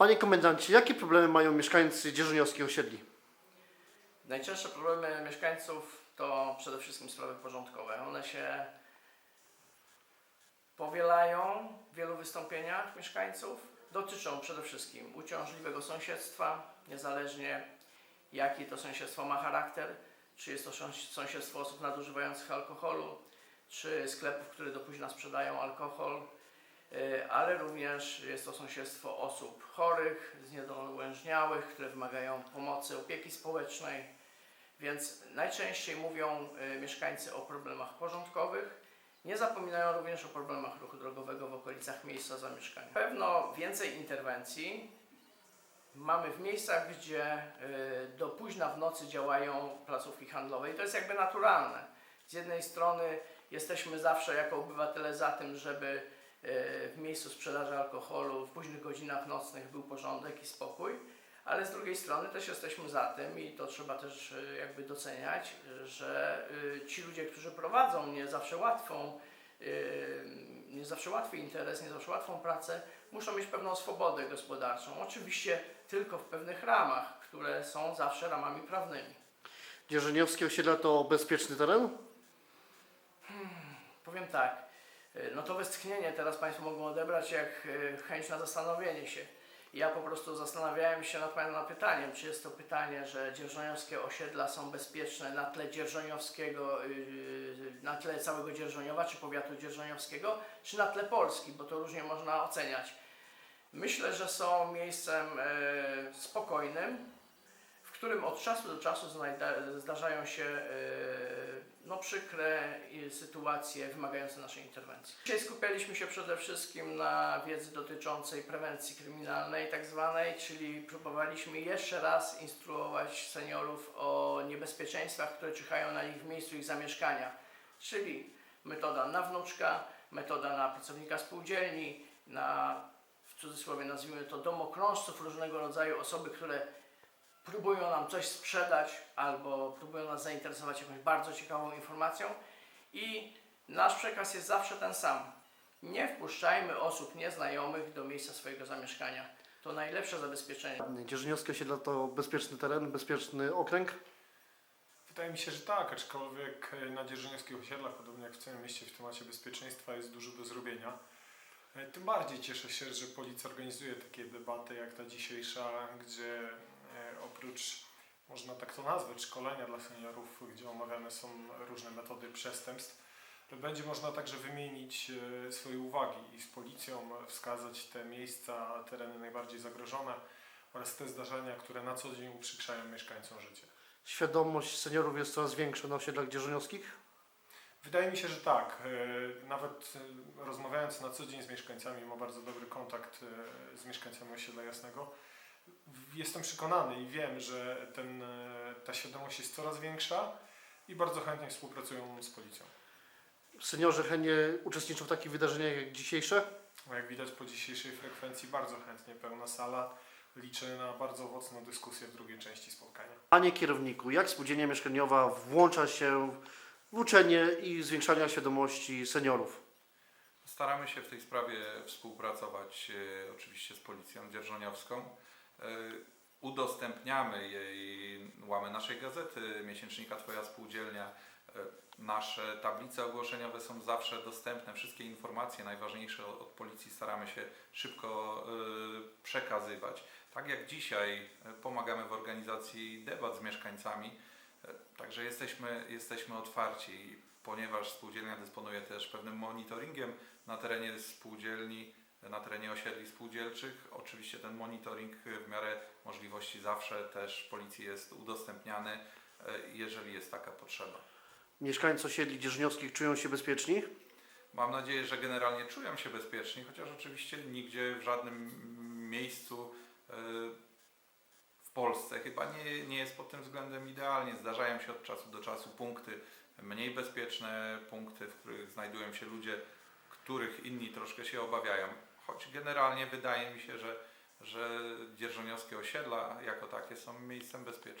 Panie komendancie, jakie problemy mają mieszkańcy dzierżoniowskich osiedli? Najczęstsze problemy mieszkańców to przede wszystkim sprawy porządkowe. One się powielają w wielu wystąpieniach mieszkańców. Dotyczą przede wszystkim uciążliwego sąsiedztwa, niezależnie jaki to sąsiedztwo ma charakter, czy jest to sąs- sąsiedztwo osób nadużywających alkoholu, czy sklepów, które do późna sprzedają alkohol, ale również jest to sąsiedztwo osób chorych, zniedołężniałych, które wymagają pomocy, opieki społecznej. Więc najczęściej mówią y, mieszkańcy o problemach porządkowych. Nie zapominają również o problemach ruchu drogowego w okolicach miejsca zamieszkania. Pewno więcej interwencji mamy w miejscach, gdzie y, do późna w nocy działają placówki handlowe i to jest jakby naturalne. Z jednej strony jesteśmy zawsze jako obywatele za tym, żeby w miejscu sprzedaży alkoholu w późnych godzinach nocnych był porządek i spokój, ale z drugiej strony też jesteśmy za tym i to trzeba też y, jakby doceniać, że y, ci ludzie, którzy prowadzą nie zawsze łatwą, y, nie zawsze łatwy interes, nie zawsze łatwą pracę, muszą mieć pewną swobodę gospodarczą. Oczywiście tylko w pewnych ramach, które są zawsze ramami prawnymi. Dzierżoniowskie osiedla to bezpieczny teren? Powiem tak, no to westchnienie teraz Państwo mogą odebrać jak y, chęć na zastanowienie się. Ja po prostu zastanawiałem się nad Pana pytaniem, czy jest to pytanie, że dzierżoniowskie osiedla są bezpieczne na tle dzierżoniowskiego, yy, na tle całego Dzierżoniowa, czy powiatu dzierżoniowskiego, czy na tle Polski, bo to różnie można oceniać. Myślę, że są miejscem e, spokojnym, w którym od czasu do czasu zdarzają się e, no, przykre e, sytuacje wymagające naszej interwencji. Dzisiaj skupialiśmy się przede wszystkim na wiedzy dotyczącej prewencji kryminalnej, tak zwanej, czyli próbowaliśmy jeszcze raz instruować seniorów o niebezpieczeństwach, które czyhają na nich w miejscu ich zamieszkania, czyli metoda na wnuczka, metoda na pracownika spółdzielni, na w cudzysłowie nazwijmy to domokrążców różnego rodzaju, osoby, które próbują nam coś sprzedać albo próbują nas zainteresować jakąś bardzo ciekawą informacją i nasz przekaz jest zawsze ten sam. Nie wpuszczajmy osób nieznajomych do miejsca swojego zamieszkania. To najlepsze zabezpieczenie. Dzierżoniowskie osiedla to bezpieczny teren, bezpieczny okręg? Wydaje mi się, że tak, aczkolwiek e, na dzierżoniowskich osiedlach, podobnie jak w całym mieście w temacie bezpieczeństwa jest dużo do zrobienia. E, Tym bardziej cieszę się, że policja organizuje takie debaty jak ta dzisiejsza, gdzie oprócz, można tak to nazwać, szkolenia dla seniorów, gdzie omawiane są różne metody przestępstw, będzie można także wymienić e, swoje uwagi i z policją wskazać te miejsca, tereny najbardziej zagrożone oraz te zdarzenia, które na co dzień uprzykrzają mieszkańcom życie. Świadomość seniorów jest coraz większa na osiedlach dzierżoniowskich? Wydaje mi się, że tak. E, Nawet e, rozmawiając na co dzień z mieszkańcami, mam bardzo dobry kontakt z mieszkańcami osiedla Jasnego. Jestem przekonany i wiem, że ten, e, ta świadomość jest coraz większa i bardzo chętnie współpracują z policją. Seniorzy chętnie uczestniczą w takich wydarzeniach jak dzisiejsze? A jak widać po dzisiejszej frekwencji, bardzo chętnie pełna sala. Liczę na bardzo owocną dyskusję w drugiej części spotkania. Panie kierowniku, jak spółdzielnia mieszkaniowa włącza się w uczenie i zwiększanie świadomości seniorów? Staramy się w tej sprawie współpracować e, oczywiście z Policją Dzierżoniowską. E, udostępniamy jej łamy naszej gazety, miesięcznika Twoja Spółdzielnia. E, nasze tablice ogłoszeniowe są zawsze dostępne. Wszystkie informacje najważniejsze od, Policji staramy się szybko e, przekazywać. Tak jak dzisiaj pomagamy w organizacji debat z mieszkańcami, także jesteśmy, jesteśmy otwarci, ponieważ spółdzielnia dysponuje też pewnym monitoringiem na terenie spółdzielni, na terenie osiedli spółdzielczych. Oczywiście ten monitoring w miarę możliwości zawsze też policji jest udostępniany, e, jeżeli jest taka potrzeba. Mieszkańcy osiedli dzierżoniowskich czują się bezpieczni? Mam nadzieję, że generalnie czują się bezpieczni, chociaż oczywiście nigdzie w żadnym miejscu e, w Polsce chyba nie, nie jest pod tym względem idealnie. Zdarzają się od czasu do czasu punkty mniej bezpieczne, punkty, w których znajdują się ludzie, których inni troszkę się obawiają. Choć generalnie wydaje mi się, że, że dzierżoniowskie osiedla jako takie są miejscem bezpiecznym.